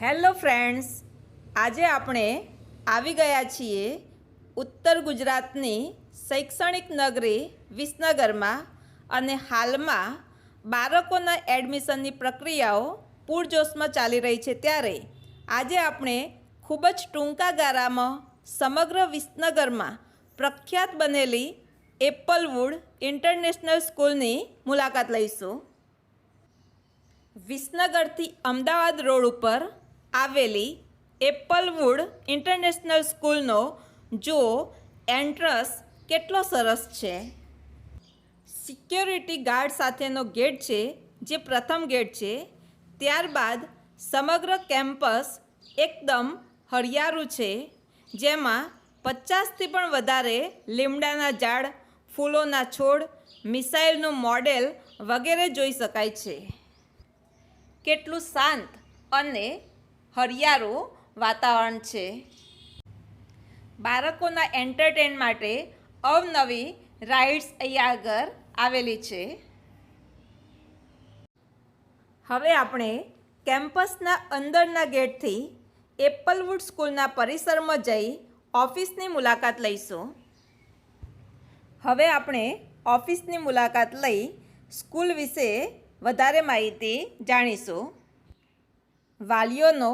Hello friends, આજે આપણે આવી ગયા છીએ ઉત્તર ગુજરાતની શૈક્ષણિક નગરી વિસનગરમાં અને હાલમાં બાળકોના એડમિશનની પ્રક્રિયાઓ પૂરજોશમાં ચાલી રહી છે. ત્યારે આજે આપણે ખૂબ જ ટૂંકા ગાળામાં સમગ્ર વિસનગરમાં પ્રખ્યાત બનેલી એપલવુડ ઇન્ટરનેશનલ સ્કૂલની મુલાકાત લઈશું. વિસનગરથી અમદાવાદ રોડ ઉપર આવેલી એપલવુડ ઇન્ટરનેશનલ સ્કૂલનો જો એન્ટ્રન્સ કેટલો સરસ છે? સિક્યોરિટી ગાર્ડ સાથેનો ગેટ છે, જે પ્રથમ ગેટ છે. ત્યારબાદ સમગ્ર કેમ્પસ એકદમ હરિયાળું છે, જેમાં પચાસથી પણ વધારે લીમડાના ઝાડ, ફૂલોના છોડ, મિસાઇલનું મોડેલ વગેરે જોઈ શકાય છે. કેટલું શાંત અને હરિયાળું વાતાવરણ છે. બાળકોના એન્ટરટેન માટે અવનવી રાઇડ્સ અહીંયા આગળ આવેલી છે. હવે આપણે કેમ્પસના અંદરના ગેટથી એપલવુડ સ્કૂલના પરિસરમાં જઈ ઓફિસની મુલાકાત લઈશું. હવે આપણે ઓફિસની મુલાકાત લઈ સ્કૂલ વિશે વધારે માહિતી જાણીશું. વાલીઓનો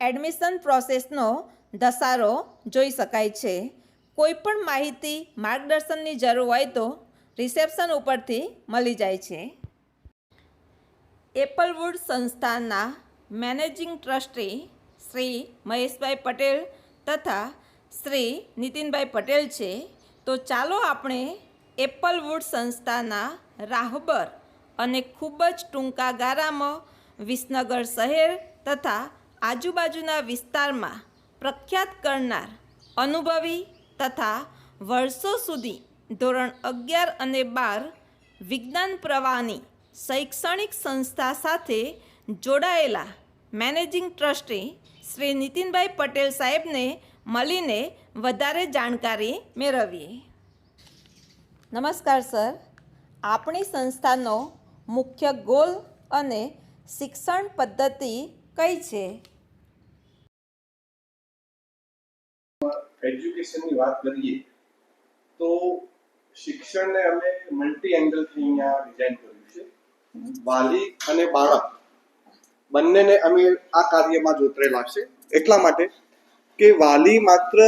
એડમિશન પ્રોસેસનો ધસારો જોઈ શકાય છે. કોઈપણ માહિતી માર્ગદર્શનની જરૂર હોય તો રિસેપ્શન ઉપરથી મળી જાય છે. એપલવુડ સંસ્થાના મેનેજિંગ ટ્રસ્ટી શ્રી મહેશભાઈ પટેલ તથા શ્રી નીતિનભાઈ પટેલ છે. તો ચાલો આપણે એપલવુડ સંસ્થાના રાહબર અને ખૂબ જ ટૂંકા ગાળામાં વિસનગર શહેર તથા આજુબાજુના વિસ્તારમાં પ્રખ્યાત કરનાર અનુભવી તથા વર્ષો સુધી ધોરણ અગિયાર અને બાર વિજ્ઞાન પ્રવાહની શૈક્ષણિક સંસ્થા સાથે જોડાયેલા મેનેજિંગ ટ્રસ્ટી શ્રી નીતિનભાઈ પટેલ સાહેબને મળીને વધારે જાણકારી મેળવીએ. નમસ્કાર સર. આપણી સંસ્થાનો મુખ્ય ગોલ અને શિક્ષણ પદ્ધતિ કઈ છે? એજ્યુકેશનની વાત કરીએ, તો શિક્ષણને અમે મલ્ટી એંગલથી અહીંયા ડિઝાઇન કર્યું છે. વાલી અને બાળક, બંનેને અમે આ કાર્યમાં જોતરેલા છે. એટલા માટે કે વાલી માત્ર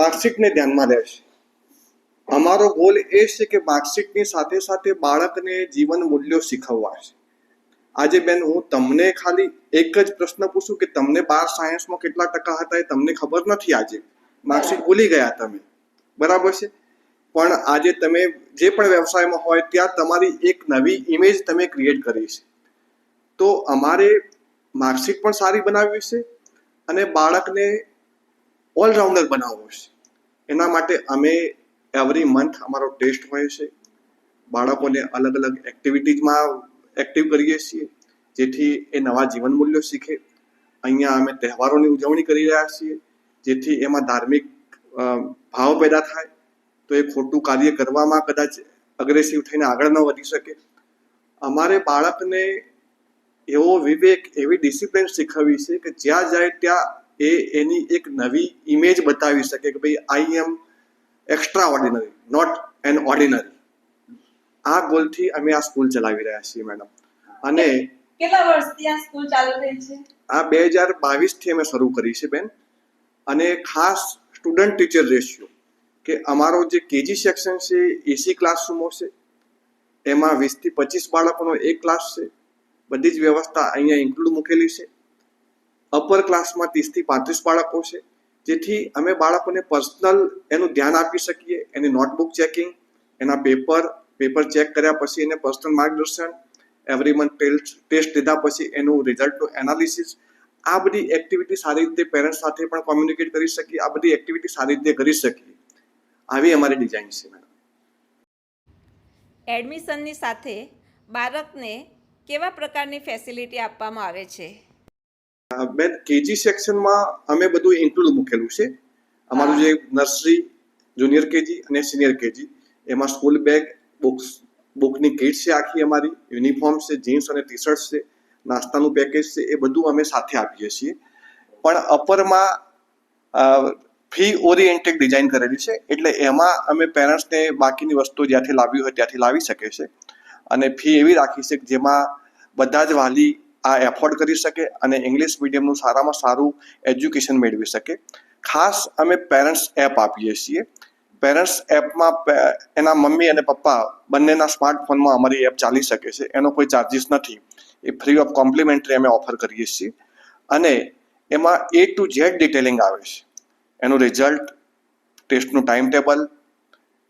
માર્કશીટને ધ્યાનમાં લે છે. અમારો ગોલ એ છે કે માર્કશીટની સાથે સાથે બાળકને જીવન મૂલ્યો શીખવવા છે. આજે બેન, હું તમને ખાલી એક જ પ્રશ્ન પૂછું કે તમને બાર સાયન્સમાં કેટલા ટકા હતા એ તમને ખબર નથી આજે? માર્કશીટ ભૂલી ગયા તમે. બરાબર છે? પણ આજે તમે જે પણ વ્યવસાયમાં હોય ત્યાં તમારી એક નવી ઇમેજ તમે ક્રિએટ કરી છે. તો અમારે માર્કશીટ પણ સારી બનાવવી છે અને બાળકને ઓલરાઉન્ડર બનાવવું છે. એના માટે અમે એવરી મંથ અમારો ટેસ્ટ હોય છે. બાળકોને અલગ અલગ એક્ટિવિટીઝમાં એક્ટિવ કરીએ છીએ, જેથી એ નવા જીવન મૂલ્યો શીખે. અહીંયા અમે તહેવારોની ઉજવણી કરી રહ્યા છીએ, જેથી એમાં ધાર્મિક ભાવ પેદા થાય, તો એ ખોટું કાર્ય કરવામાં કદાચ અગ્રેસિવ થઈને આગળ ન વધી શકે. અમારે બાળકને એવો વિવેક, એવી ડિસિપ્લિન શીખવવી છે કે જ્યાં જાય ત્યાં એ એની એક નવી ઇમેજ બતાવી શકે કે ભાઈ I am extraordinary not an ordinary આ ગોલથી અમે આ સ્કૂલ ચલાવી રહ્યા છીએ મેડમ. અને કેટલા વર્ષથી આ સ્કૂલ ચાલુ થઈ છે? આ બે હજાર બાવીસથી અમે શરૂ કરી છે બેન. અને ખાસ સ્ટુડન્ટ ટીચર રેશિયો કે અમારો જે કેજી સેક્શન છે એસી ક્લાસરૂમો છે એમાં વીસથી પચીસ બાળકોનો એક ક્લાસ છે બધી જ વ્યવસ્થા અહીંયા ઇન્ક્લુડ મૂકેલી છે. અપર ક્લાસમાં ત્રીસથી પાંત્રીસ બાળકો છે જેથી અમે બાળકોને પર્સનલ એનું ધ્યાન આપી શકીએ એની નોટબુક ચેકિંગ એના પેપર પેપર ચેક કર્યા પછી એને પર્સનલ માર્ગદર્શન એવરી મંથ ટેસ્ટ લીધા પછી એનું રિઝલ્ટનું એનાલિસિસ આ બધી એક્ટિવિટી સારી રીતે પેરેન્ટ્સ સાથે પણ કોમ્યુનિકેટ કરી શકીએ. આ બધી એક્ટિવિટી સારી રીતે કરી શકીએ. આવી અમારી ડિઝાઇન છે મેડમ એડમિશનની સાથે બાળકને કેવા પ્રકારની ફેસિલિટી આપવામાં આવે છે? બેન કેજી સેક્શનમાં અમે બધું ઇન્ક્લુડ મૂકેલું છે. અમારું જે નર્સરી જુનિયર કેજી અને સિનિયર કેજી એમાં સ્કૂલ બેગ બુક્સ, બુકની કીટ છે આખી અમારી યુનિફોર્મ છે, જીન્સ અને ટી શર્ટ છે, નાસ્તાનું પેકેજ છે, એ બધું અમે સાથે આપીએ છીએ. પણ અપરમાં ફી ઓરિએન્ટેડ ડિઝાઇન કરેલી છે, એટલે એમાં અમે પેરેન્ટ્સને બાકીની વસ્તુ જ્યાંથી લાવી હોય ત્યાંથી લાવી શકે છે અને ફી એવી રાખી છે કે જેમાં બધા જ વાલી આ એફોર્ડ કરી શકે અને ઇંગ્લિશ મીડિયમનું સારામાં સારું એજ્યુકેશન મેળવી શકે. ખાસ અમે પેરેન્ટ્સ એપ આપીએ છીએ. પેરેન્ટ્સ એપમાં એના મમ્મી અને પપ્પા બંનેના સ્માર્ટફોનમાં અમારી એપ ચાલી શકે છે. એનો કોઈ ચાર્જિસ નથી. એ ફ્રી ઓફ કોમ્પ્લિમેન્ટરી અમે ઓફર કરીએ છીએ. અને એમાં એ ટુ ઝેડ ડિટેલિંગ આવે છે. એનું રિઝલ્ટ ટેસ્ટનું ટાઈમ ટેબલ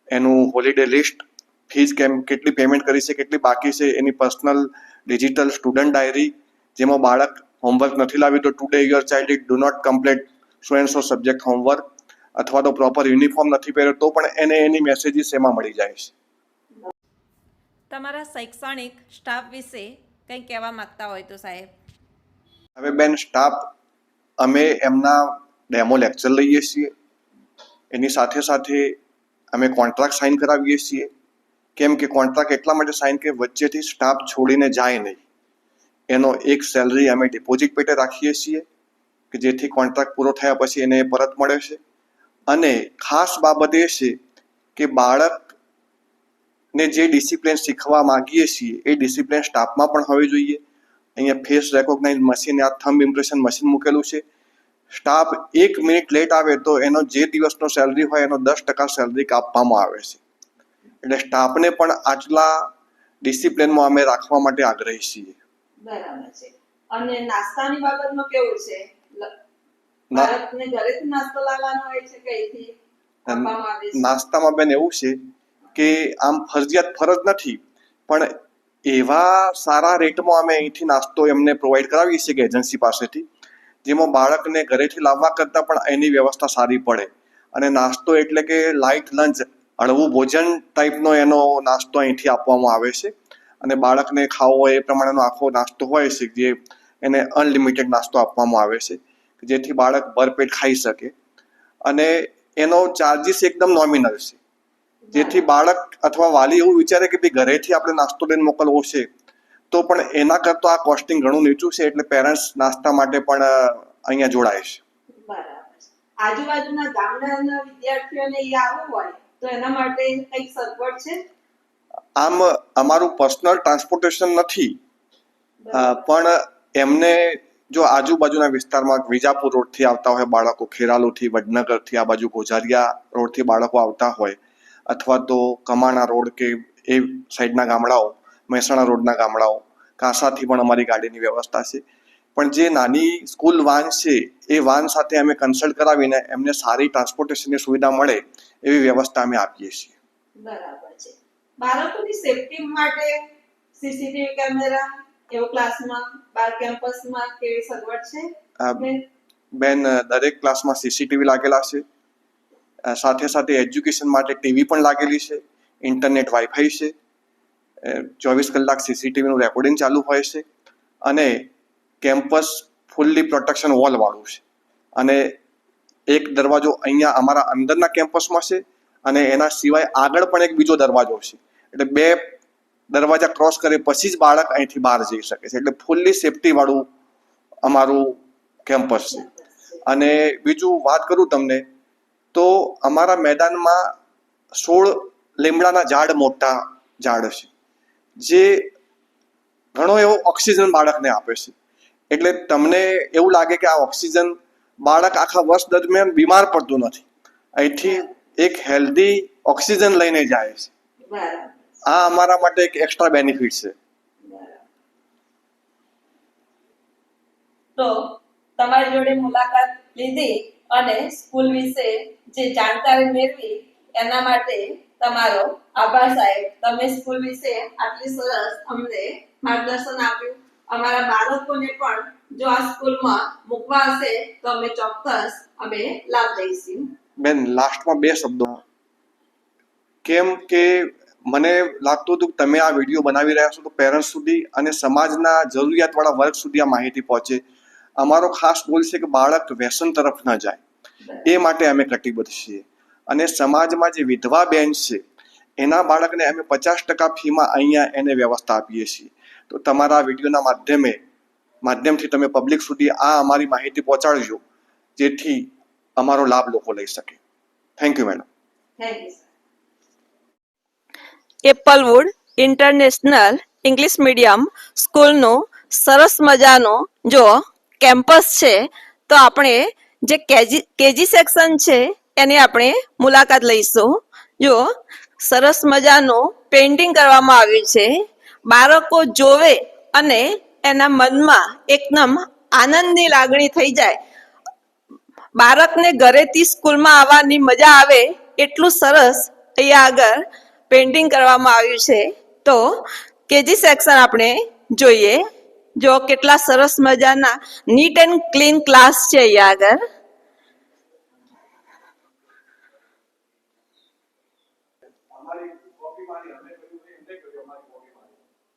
એનું હોલિડે લિસ્ટ ફીસ કેમ, કેટલી પેમેન્ટ કરી છે, કેટલી બાકી છે, એની પર્સનલ ડિજિટલ સ્ટુડન્ટ ડાયરી જેમાં બાળક હોમવર્ક નથી લાવી તો today your child it do not complete so and so subject homework અથવા તો પ્રોપર યુનિફોર્મ નથી પહેર્યો તો પણ એને એની મેસેજીસ એમાં મળી જાય છે. તમારા શૈક્ષણિક સ્ટાફ વિશે કંઈ કહેવા માંગતા હોય તો સાહેબ? હવે બેન સ્ટાફ અમે એમના ડેમો લેક્ચર લઈએ છીએ. એની સાથે સાથે અમે કોન્ટ્રાક્ટ સાઇન કરાવીએ છીએ. કેમ કે કોન્ટ્રાક્ટ એટલા માટે સાઇન કે વચ્ચેથી સ્ટાફ છોડીને જાય નહીં. એનો એક સેલરી અમે ડિપોઝિટ પેટે રાખીએ છીએ કે જેથી કોન્ટ્રાક્ટ પૂરો થયા પછી એને પરત મળે છે. અને ખાસ બાબત એ છે કે બાળકને જે ડિસિપ્લિન શીખવા માગીએ છીએ, એ ડિસિપ્લિન સ્ટાફમાં પણ હોવી જોઈએ. અહીંયા ફેસ રેકોગ્નાઇઝ મશીન આ થંબ ઇમ્પ્રેશન મશીન મૂકેલું છે. સ્ટાફ એક મિનિટ લેટ આવે તો એનો જે દિવસનો સેલરી હોય એનો દસ ટકા સેલરી કાપવામાં આવે છે. એટલે સ્ટાફને પણ આટલા ડિસિપ્લિનમાં અમે રાખવા માટે આગ્રહી છીએ. બરાબર છે. અને નાસ્તાની બાબતમાં કેવું છે? બાળકને ઘરેથી નાસ્તો લાવવાનો હોય છે કે અહીંથી આપવામાં આવે છે? નાસ્તામાં બેન એવું છે કે આમ ફરજિયાત ફરજ નથી પણ એવા સારા રેટમાં અમે અહીંથી નાસ્તો એમને પ્રોવાઈડ કરાવીએ છીએ કે એજન્સી પાસેથી જેમાં બાળકને ઘરેથી લાવવા કરતાં પણ એની વ્યવસ્થા સારી પડે. અને નાસ્તો એટલે કે લાઇટ લંચ હળવું ભોજન ટાઈપનો એનો નાસ્તો અહીંથી આપવામાં આવે છે. અને બાળકને ખાવો એ પ્રમાણેનો આખો નાસ્તો હોય છે જે એને અનલિમિટેડ નાસ્તો આપવામાં આવે છે. જેથી બાળક ભરપેટ ખાઈ શકે. અને એનો ચાર્જીસ એકદમ નોમિનલ છે. જેથી બાળક અથવા વાલી એવું વિચારે કે ભાઈ ઘરેથી આપણે નાસ્તો લઈને મોકલવો છે તો પણ એના કરતાં આ કોસ્ટિંગ ઘણું નીચું છે એટલે પેરેન્ટ્સ નાસ્તા માટે પણ અહીંયા જોડાય છે. આજુબાજુના ગામડાના વિદ્યાર્થીઓને એ આવવું હોય તો એના માટે કંઈક સગવડ છે? આમ અમારું પર્સનલ ટ્રાન્સપોર્ટેશન નથી. પણ એમને જો આજુબાજુના વિસ્તારમાં વિજાપુર રોડથી આવતા હોય, બાળકો ખેરાલુથી વડનગરથી આ બાજુ ગોઝારિયા રોડથી બાળકો આવતા હોય, અથવા તો કમાણા રોડ કે એ સાઈડના ગામડાઓ, મહેસાણા રોડના ગામડાઓ, કાંસાથી પણ અમારી ગાડીની વ્યવસ્થા છે. પણ જે નાની સ્કૂલ વાન છે, એ વાન સાથે અમે કન્સલ્ટ કરાવીને એમને સારી ટ્રાન્સપોર્ટેશનની સુવિધા મળે એવી વ્યવસ્થા અમે આપીએ છીએ. બરાબર છે. બાળકોની સેફટી માટે સીસીટીવી કેમેરા એવો ક્લાસમાં બાર કેમ્પસમાં કેવી સગવડ છે? બેન? બેન દરેક ક્લાસમાં સીસીટીવી લાગેલા છે. સાથે સાથે એજ્યુકેશન માટે ટીવી પણ લાગેલી છે. ઇન્ટરનેટ વાઈફાઈ છે. ચોવીસ કલાક સીસીટીવીનું રેકોર્ડિંગ ચાલુ હોય છે. અને કેમ્પસ ફૂલ્લી પ્રોટેક્શન વોલવાળું છે. અને એક દરવાજો અહીંયા અમારા અંદરના કેમ્પસમાં છે અને એના સિવાય આગળ પણ એક બીજો દરવાજો છે. એટલે બે દરવાજા ક્રોસ કરે પછી જ બાળક અહીંથી બહાર જઈ શકે છે. એટલે ફૂલ્લી સેફટી વાળું અમારું કેમ્પસ છે. અને બીજું વાત કરું તમને, તો અમારા મેદાનમાં સોળ લીમડાના ઝાડ મોટા ઝાડ છે, જે ઘણો એવો ઓક્સિજન બાળકને આપે છે. એટલે તમને એવું લાગે કે આ ઓક્સિજન બાળક આખા વર્ષ દરમિયાન બીમાર પડતું નથી. અહીંથી એક હેલ્ધી ઓક્સિજન લઈને જાય છે. આ અમારા માટે એક એક્સ્ટ્રા બેનિફિટ છે. તો તમારી જોડે મુલાકાત લીધી અને સ્કૂલ વિશે જે જાણકારી મેળવી એના માટે તમારો આભાર સાહેબ. તમે સ્કૂલ વિશે આટલી સરસ અમને માર્ગદર્શન આપ્યું. અમારા બાળકોને પણ જો આ સ્કૂલમાં મૂકવા હશે તો અમે ચોક્કસ અમે લાભ લઈશું. બેન લાસ્ટમાં બે શબ્દો. કેમ કે મને લાગતું હતું કે તમે આ વીડિયો બનાવી રહ્યા છો તો પેરેન્ટ્સ સુધી અને સમાજના જરૂરિયાતવાળા વર્ગ સુધી આ માહિતી પહોંચે. અમારો ખાસ ગોલ છે કે બાળક વ્યસન તરફ ન જાય. એ માટે અમે કટિબદ્ધ છીએ. અને સમાજમાં જે વિધવા બેન છે, એના બાળકને અમે પચાસ ટકા ફીમાં અહીંયા એને વ્યવસ્થા આપીએ છીએ. તો તમારા વિડીયોના માધ્યમે, માધ્યમથી તમે પબ્લિક સુધી આ અમારી માહિતી પહોંચાડજો, જેથી અમારો લાભ લોકો લઈ શકે. Thank you madam thank you Applewood International English medium સ્કૂલનું સરસ મજાનો જો કેમ્પસ છે, તો આપણે જે કેજી કેજી સેક્શન છે, એની આપણે મુલાકાત લઈશું. જો સરસ મજાનું પેઇન્ટિંગ કરવામાં આવ્યું છે, બાળકો જોવે અને એના મનમાં એકદમ આનંદની લાગણી થઈ જાય. બાળકને ઘરેથી સ્કૂલમાં આવવાની મજા આવે એટલું સરસ અહીંયા આગળ પેઇન્ટિંગ કરવામાં આવ્યું છે. તો કેજી સેક્શન આપણે જોઈએ. જો કેટલા સરસ મજાના નીટ એન્ડ ક્લીન ક્લાસ છે અહીંયા આગળ.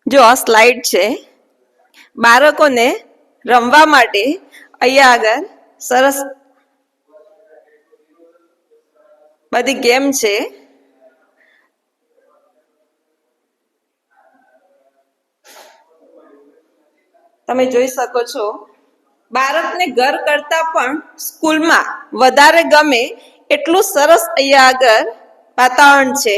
જો આ સ્લાઇડ છે. બાળકોને રમવા માટે અહીંયા આગળ સરસ બધી ગેમ છે. તમે જોઈ શકો છો. બાળકને ઘર કરતા પણ સ્કૂલમાં વધારે ગમે એટલું સરસ અહીંયા આગળ વાતાવરણ છે.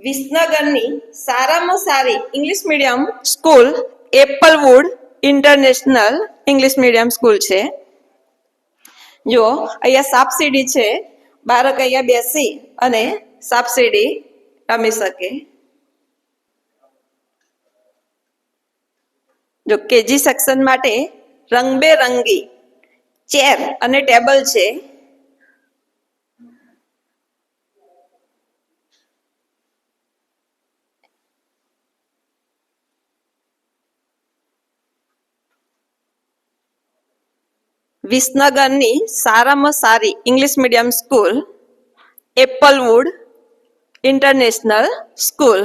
વિસનગરની સારામાં સારી English medium school Applewood International English medium school છે. જો, અહીંયા સાપસીડી છે. બાળક અહીંયા બેસી અને સાપસીડી રમી શકે. જો, કેજી સેક્શન માટે રંગબેરંગી ચેર અને ટેબલ છે. વિસનગરની સારામાં સારી English medium school Applewood International school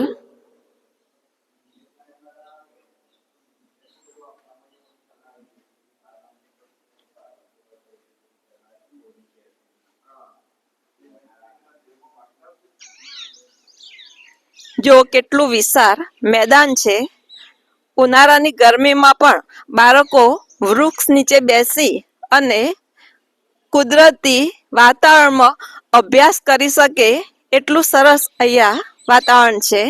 જો કેટલું વિશાળ મેદાન છે, ઉનાળાની ગરમીમાં પણ બાળકો વૃક્ષ નીચે બેસી અને કુદરતી વાતાવરણમાં અભ્યાસ કરી શકે એટલું સરસ અહીંયા વાતાવરણ છે.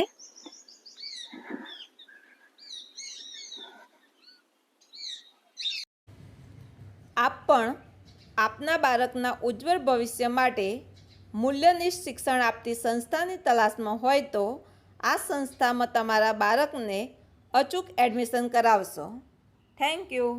આપ પણ આપના બાળકના ઉજ્જવળ ભવિષ્ય માટે મૂલ્યનિષ્ઠ શિક્ષણ આપતી સંસ્થાની તલાશમાં હોય તો આ સંસ્થામાં તમારા બાળકને અચૂક એડમિશન કરાવશો. Thank you.